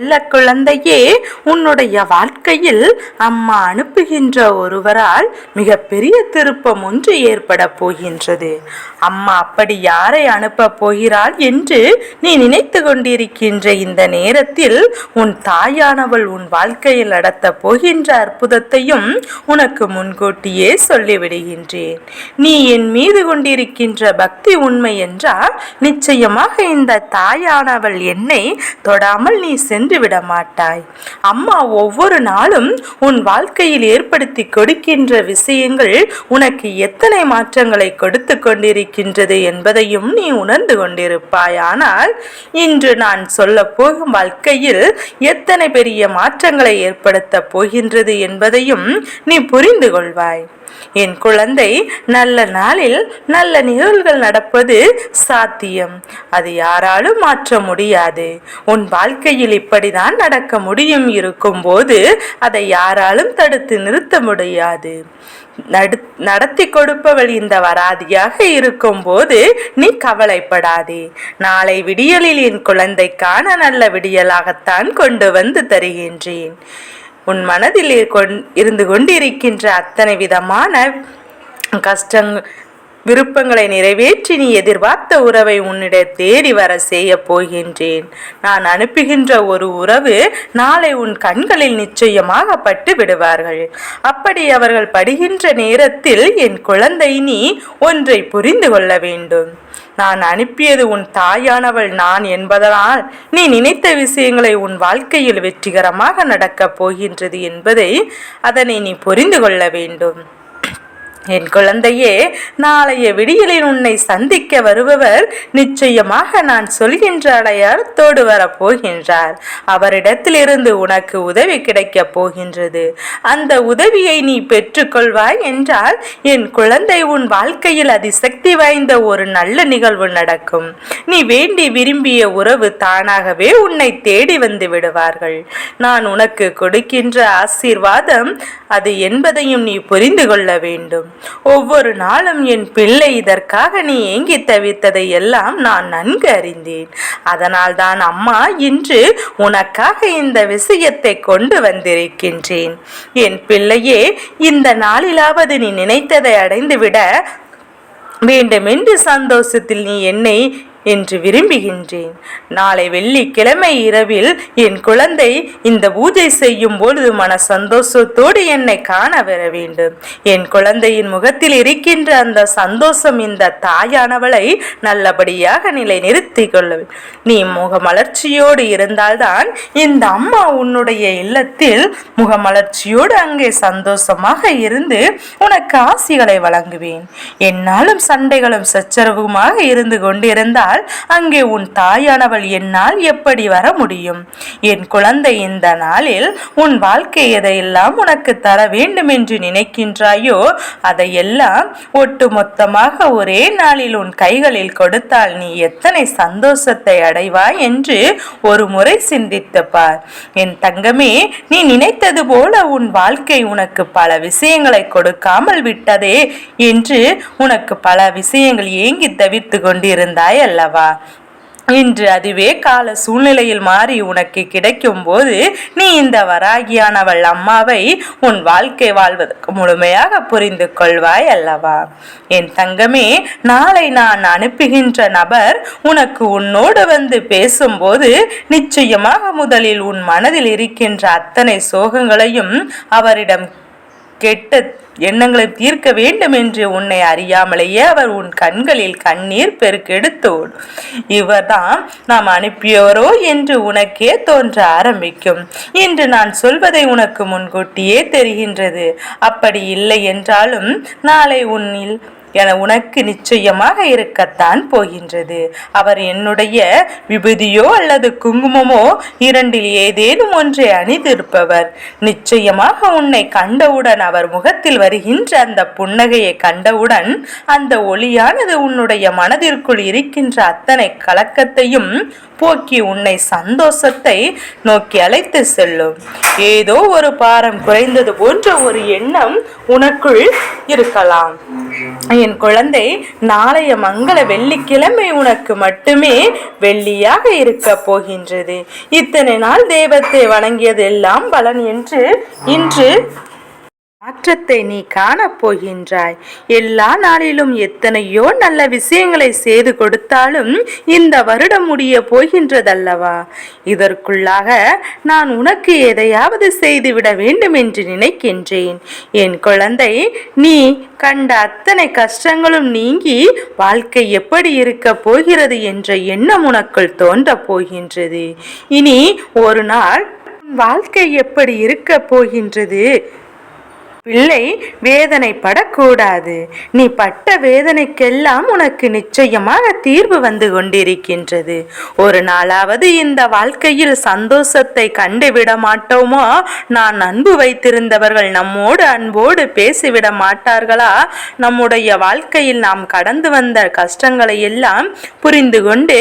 செல்ல குழந்தையே உன்னுடைய வாழ்க்கையில் அம்மா அனுப்புகின்ற ஒருவரால் மிகப்பெரிய திருப்பம் ஒன்று ஏற்பட போகின்றது. அம்மா அப்படி யாரை அனுப்ப போகிறாள் என்று நீ நினைத்து கொண்டிருக்கின்ற இந்த நேரத்தில் உன் தாயானவள் உன் வாழ்க்கையில் நடத்த போகின்ற அற்புதத்தையும் உனக்கு முன்கூட்டியே சொல்லிவிடுகின்றேன். நீ என் மீது கொண்டிருக்கின்ற பக்தி உண்மை என்றால் நிச்சயமாக இந்த தாயானவள் என்னை தொடாமல் நீ சென்று விட மாட்டாய் அம்மா ஒவ்வொரு நாளும் உன் வாழ்க்கையில் ஏற்படுத்தி கொடுக்கின்ற விஷயங்கள் உனக்கு எத்தனை மாற்றங்களை கொடுத்து கொண்டிருக்கின்றது என்பதையும் நீ உணர்ந்து கொண்டிருப்பாய். ஆனால் இன்று நான் சொல்ல போகும் வாழ்க்கையில் எத்தனை பெரிய மாற்றங்களை ஏற்படுத்த போகின்றது என்பதையும் நீ புரிந்து கொள்வாய். என் குழந்தை நல்ல நாளில் நல்ல நிகழ்வுகள் நடப்பது சாத்தியம். அது யாராலும் மாற்ற முடியாது. உன் வாழ்க்கையில் இப்படி இப்படிதான் நடக்க முடியும் இருக்கும்போது அதை யாராலும் தடுத்து நிறுத்த முடியாது. நடு நடத்தி கொடுப்பவள் இந்த வராதியாக இருக்கும்போது நீ கவலைப்படாதே. நாளை விடியலில் என் குழந்தைக்கான நல்ல விடியலாகத்தான் கொண்டு வந்து தருகின்றேன். உன் மனதில் கொண்- இருந்து கொண்டிருக்கின்ற அத்தனை விதமான கஷ்டங் விருப்பங்களை நிறைவேற்றி நீ எதிர்பார்த்த உறவை உன்னிடம் தேடி வர செய்ய போகின்றேன். நான் அனுப்புகின்ற ஒரு உறவு நாளை உன் கண்களில் நிச்சயமாக பட்டு விடுவார்கள். அப்படி அவர்கள் படுகின்ற நேரத்தில் என் குழந்தை நீ ஒன்றை புரிந்து கொள்ள வேண்டும். நான் அனுப்பியது உன் தாயானவள் நான் என்பதனால் நீ நினைத்த விஷயங்களை உன் வாழ்க்கையில் வெற்றிகரமாக நடக்கப் போகின்றது என்பதை அதனை நீ புரிந்து கொள்ள வேண்டும். என் குழந்தையே நாளைய விடியலில் உன்னை சந்திக்க வருபவர் நிச்சயமாக நான் சொல்கின்ற அடையாளத்தோடு வரப்போகின்றார் அவரிடத்திலிருந்து உனக்கு உதவி கிடைக்கப் போகின்றது. அந்த உதவியை நீ பெற்றுக்கொள்வாய் என்றால் என் குழந்தை உன் வாழ்க்கையில் அதிசக்தி வாய்ந்த ஒரு நல்ல நிகழ்வு நடக்கும். நீ வேண்டி விரும்பிய உறவு தானாகவே உன்னை தேடி வந்து விடுவார்கள். நான் உனக்கு கொடுக்கின்ற ஆசீர்வாதம் அது என்பதையும் நீ புரிந்து கொள்ள வேண்டும். ஒவ்வொரு நாளும் என் பிள்ளை இதற்காக நீ ஏங்கி தவித்ததை எல்லாம் நான் நன்கு அறிந்தேன். அதனால் தான் அம்மா இன்று உனக்காக இந்த விஷயத்தை கொண்டு வந்திருக்கின்றேன். என் பிள்ளையே இந்த நாளிலாவது நீ நினைத்ததை அடைந்துவிட வேண்டுமென்று சந்தோஷத்தில் நீ என்னை என்று விரும்புகின்றேன். நாளை வெள்ளிக்கிழமை இரவில் என் குழந்தை இந்த பூஜை செய்யும் பொழுது மன சந்தோஷத்தோடு என்னை காண வர வேண்டும். என் குழந்தையின் முகத்தில் இருக்கின்ற அந்த சந்தோஷம் இந்த தாயானவளை நல்லபடியாக நிலை நிறுத்தி கொள்ள நீ முகமலர்ச்சியோடு இருந்தால்தான் இந்த அம்மா உன்னுடைய இல்லத்தில் முகமலர்ச்சியோடு அங்கே சந்தோஷமாக இருந்து உனக்கு ஆசிகளை வழங்குவேன். என்னாலும் சண்டைகளும் சச்சரவுமாக இருந்து கொண்டிருந்தால் அங்கே உன் தாயானவள் என்னால் எப்படி வர முடியும்? என் குழந்தை இந்த நாளில் உன் வாழ்க்கை எதையெல்லாம் உனக்கு தர வேண்டும் என்று நினைக்கின்றாயோ அதையெல்லாம் ஒட்டு மொத்தமாக ஒரே நாளில் உன் கைகளில் கொடுத்தால் நீ எத்தனை சந்தோஷத்தை அடைவாய் என்று ஒரு முறை சிந்தித்து பார். என் தங்கமே நீ நினைத்தது போல உன் வாழ்க்கை உனக்கு பல விஷயங்களை கொடுக்காமல் விட்டதே என்று உனக்கு பல விஷயங்கள் ஏங்கி தவித்து கொண்டிருந்தாய் அல்லவா? இன்று அதுவே கால சூழ்நிலையில் மாறி உனக்கு கிடைக்கும் போது நீ இந்த வராகியானவள் அம்மாவை உன் வாழ்க்கை வாழ்வதற்கு முழுமையாக புரிந்து கொள்வாய் அல்லவா? என் தங்கமே நாளை நான் அனுப்புகின்ற நபர் உனக்கு உன்னோடு வந்து பேசும்போது நிச்சயமாக முதலில் உன் மனதில் இருக்கின்ற அத்தனை சோகங்களையும் அவரிடம் கெட்ட எண்ணங்களை தீர்க்க வேண்டும் என்று உன்னை அறியாமலேயே அவர் உன் கண்களில் கண்ணீர் பெருக்கெடுத்து இவர்தான் நாம் அனுப்பியவரோ என்று உனக்கே தோன்ற ஆரம்பிக்கும். இன்று நான் சொல்வதை உனக்கு முன்கூட்டியே தெரிகின்றது. அப்படி இல்லை என்றாலும் நாளை உன்னில் என உனக்கு நிச்சயமாக இருக்கத்தான் போகின்றது. அவர் என்னுடைய விபதியோ அல்லது குங்குமமோ இரண்டில் ஏதேனும் ஒன்றை அணிந்திருப்பவர். நிச்சயமாக உன்னை கண்டவுடன் அவர் முகத்தில் வருகின்ற அந்த புன்னகையை கண்டவுடன் அந்த ஒளியானது உன்னுடைய மனதிற்குள் இருக்கின்ற அத்தனை கலக்கத்தையும் போக்கி உன்னை சந்தோஷத்தை நோக்கி அழைத்து செல்லும். ஏதோ ஒரு பாரம் குறைந்தது போன்ற ஒரு எண்ணம் உனக்குள் இருக்கலாம். என் குழந்தை நாளைய மங்கள வெள்ளிக்கிழமை உனக்கு மட்டுமே வெள்ளியாக இருக்க போகின்றது. இத்தனை நாள் தெய்வத்தை வணங்கியதெல்லாம் பலன் என்று இன்று மாற்றத்தை நீ காணப் போகின்றாய் எல்லா நாளிலும் எத்தனையோ நல்ல விஷயங்களை செய்து கொடுத்தாலும் இந்த வருடம் முடிய போகின்றதல்லவா? இதற்குள்ளாக நான் உனக்கு எதையாவது செய்துவிட வேண்டும் என்று நினைக்கின்றேன். என் குழந்தை நீ கண்ட அத்தனை கஷ்டங்களும் நீங்கி வாழ்க்கை எப்படி இருக்க போகிறது என்ற எண்ணம் உனக்குள் தோன்றப் போகின்றது. இனி ஒரு நாள் வாழ்க்கை எப்படி இருக்க போகின்றது? பிள்ளை வேதனைப்படக்கூடாது. நீ பட்ட வேதனைக்கெல்லாம் உனக்கு நிச்சயமாக தீர்வு வந்து கொண்டிருக்கின்றது. ஒரு நாளாவது இந்த வாழ்க்கையில் சந்தோஷத்தை கண்டுவிட மாட்டோமோ? நான் அன்பு வைத்திருந்தவர்கள் நம்மோடு அன்போடு பேசிவிட மாட்டார்களா? நம்முடைய வாழ்க்கையில் நாம் கடந்து வந்த கஷ்டங்களை எல்லாம் புரிந்து கொண்டு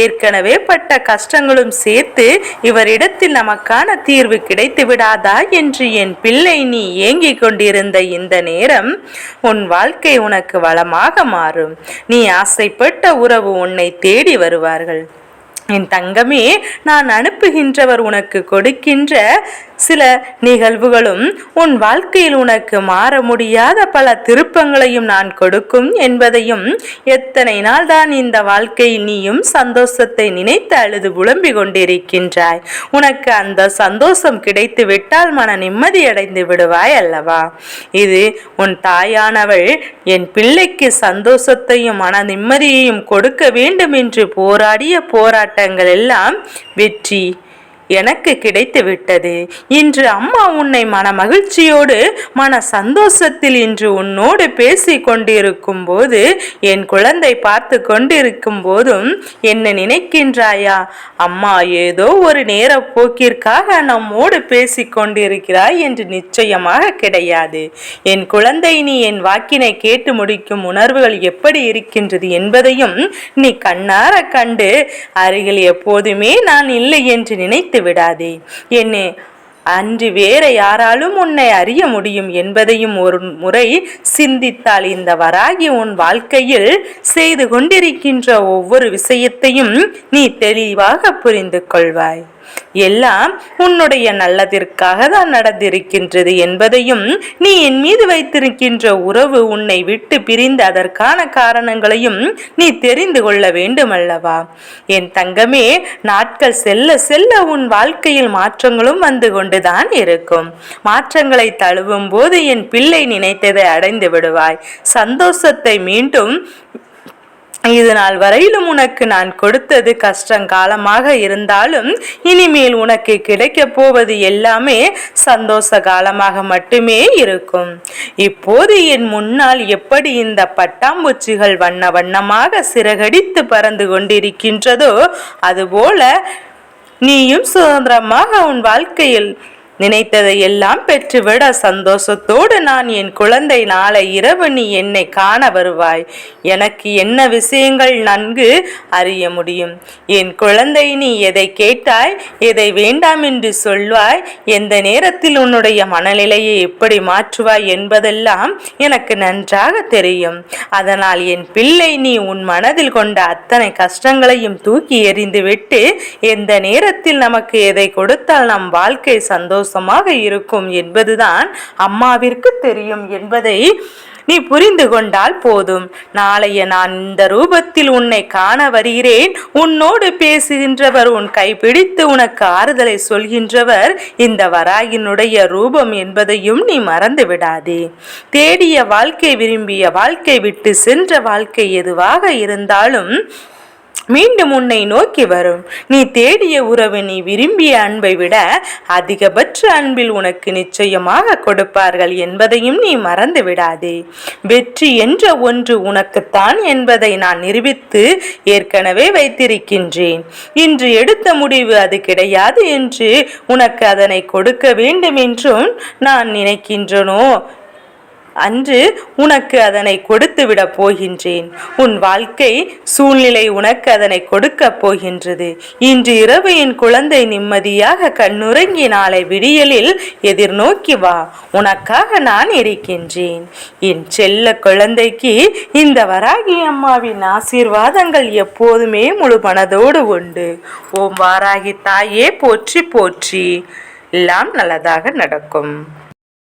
ஏற்கனவே பட்ட கஷ்டங்களும் சேர்த்து இவரிடத்தில் நமக்கான தீர்வு கிடைத்து விடாதா என்று என் பிள்ளை நீ ஏங்கிக் கொண்டிருந்த இந்த நேரம் உன் வாழ்க்கை உனக்கு வளமாக மாறும். நீ ஆசைப்பட்ட உறவு உன்னை தேடி வருவார்கள். என் தங்கமே நான் அனுப்புகின்றவர் உனக்கு கொடுக்கின்ற சில நிகழ்வுகளும் உன் வாழ்க்கையில் உனக்கு மாற முடியாத பல திருப்பங்களையும் நான் கொடுக்கும் என்பதையும் எத்தனை நாள் தான் இந்த வாழ்க்கை நீயும் சந்தோஷத்தை நினைத்து அழுது புலம்பிக் கொண்டிருக்கின்றாய். உனக்கு அந்த சந்தோஷம் கிடைத்து விட்டால் மன நிம்மதி அடைந்து விடுவாய் அல்லவா? இது உன் தாயானவள் என் பிள்ளைக்கு சந்தோஷத்தையும் மன நிம்மதியையும் கொடுக்க வேண்டும் என்று போராடிய போராட்டங்கள் எல்லாம் வெற்றி. எனக்கு கிடைத்து விட்டது இன்று அம்மா உன்னை மன மகிழ்ச்சியோடு மன சந்தோஷத்தில் இன்று உன்னோடு பேசி கொண்டிருக்கும் போது என் குழந்தை பார்த்து கொண்டிருக்கும் போதும் என்ன நினைக்கின்றாயா? அம்மா ஏதோ ஒரு நேர போக்கிற்காக நம்மோடு பேசி கொண்டிருக்கிறாய் என்று நிச்சயமாக கிடையாது. என் குழந்தை நீ என் வாக்கினை கேட்டு முடிக்கும் உணர்வுகள் எப்படி இருக்கின்றது என்பதையும் நீ கண்ணார கண்டு அருகில் எப்போதுமே நான் இல்லை என்று நினைத்து விடாதே. என்னை அன்று வேற யாராலும் உன்னை அறிய முடியும் என்பதையும் ஒரு முறை சிந்தித்தால் இந்த வராகி உன் வாழ்க்கையில் செய்து கொண்டிருக்கின்ற ஒவ்வொரு விஷயத்தையும் நீ தெளிவாக புரிந்து கொள்வாய். எல்லாம் உன்னுடைய நல்லதிற்காக தான் நடந்திருக்கின்றது என்பதையும் நீ என் மீது வைத்திருக்கின்ற உறவு உன்னை விட்டு பிரிந்து அதற்கான காரணங்களையும் நீ தெரிந்து கொள்ள வேண்டும் அல்லவா என் தங்கமே நாட்கள் செல்ல செல்ல உன் வாழ்க்கையில் மாற்றங்களும் வந்து கொண்டுதான் இருக்கும். மாற்றங்களை தழுவும் போது என் பிள்ளை நினைத்ததை அடைந்து விடுவாய். சந்தோஷத்தை மீண்டும் இது நாள் வரையிலும் உனக்கு நான் கொடுத்தது கஷ்டங்காலமாக இருந்தாலும் இனிமேல் உனக்கு கிடைக்கப் போவது எல்லாமே சந்தோஷ காலமாக மட்டுமே இருக்கும். இப்போது என் முன்னால் எப்படி இந்த பட்டாம்பூச்சிகள் வண்ண வண்ணமாக சிறகடித்து பறந்து கொண்டிருக்கின்றதோ அதுபோல நீயும் சுதந்திரமாக உன் வாழ்க்கையில் நினைத்ததை எல்லாம் பெற்றுவிட சந்தோஷத்தோடு நான் என் குழந்தை நாளை இரவு நீ என்னை காண வருவாய். எனக்கு என்ன விஷயங்கள் நன்கு அறிய முடியும்? என் குழந்தை நீ எதை கேட்டாய்? எதை வேண்டாம் என்று சொல்வாய்? எந்த நேரத்தில் உன்னுடைய மனநிலையை எப்படி மாற்றுவாய் என்பதெல்லாம் எனக்கு நன்றாக தெரியும். அதனால் என் பிள்ளை நீ உன் மனதில் கொண்ட அத்தனை கஷ்டங்களையும் தூக்கி எறிந்துவிட்டு எந்த நேரத்தில் நமக்கு எதை கொடுத்தால் நம் வாழ்க்கை சந்தோஷம் சந்தோஷமாக இருக்கும் என்பதுதான் அம்மாவிற்கு தெரியும் என்பதை நீ புரிந்து கொண்டால் போதும். நாளைய நான் இந்த ரூபத்தில் உன்னை காண வருகிறேன். உன்னோடு பேசுகின்றவர் உன் கைப்பிடித்து உனக்கு ஆறுதலை சொல்கின்றவர் இந்த வராகினுடைய ரூபம் என்பதையும் நீ மறந்து விடாதே. தேடிய வாழ்க்கை விரும்பிய வாழ்க்கை விட்டு சென்ற வாழ்க்கை எதுவாக இருந்தாலும் மீண்டும் உன்னை நோக்கி வரும். நீ தேடிய உறவு நீ விரும்பிய அன்பை விட அதிகபட்ச அன்பில் உனக்கு நிச்சயமாக கொடுப்பார்கள் என்பதையும் நீ மறந்து விடாதே. வெற்றி என்ற ஒன்று உனக்குத்தான் என்பதை நான் நிரூபித்து ஏற்கனவே வைத்திருக்கின்றேன். இன்று எடுத்த முடிவு அது கிடையாது என்று உனக்கு அதனை கொடுக்க வேண்டும் என்றும் நான் நினைக்கின்றனோ? அன்று உனக்கு அதனை கொடுத்து விடப் போகின்றேன். உன் வாழ்க்கை சூழ்நிலை உனக்கு அதனை கொடுக்கப் போகின்றது. இன்று இரவு என் குழந்தை நிம்மதியாக கண்ணுறங்கி நாளை விடியலில் எதிர்நோக்கி வா. உனக்காக நான் இருக்கின்றேன். என் செல்ல குழந்தைக்கு இந்த வராகி அம்மாவின் ஆசீர்வாதங்கள் எப்போதுமே முழு மனதோடு உண்டு. ஓம் வாராகி தாயே போற்றி போற்றி. எல்லாம் நல்லதாக நடக்கும்.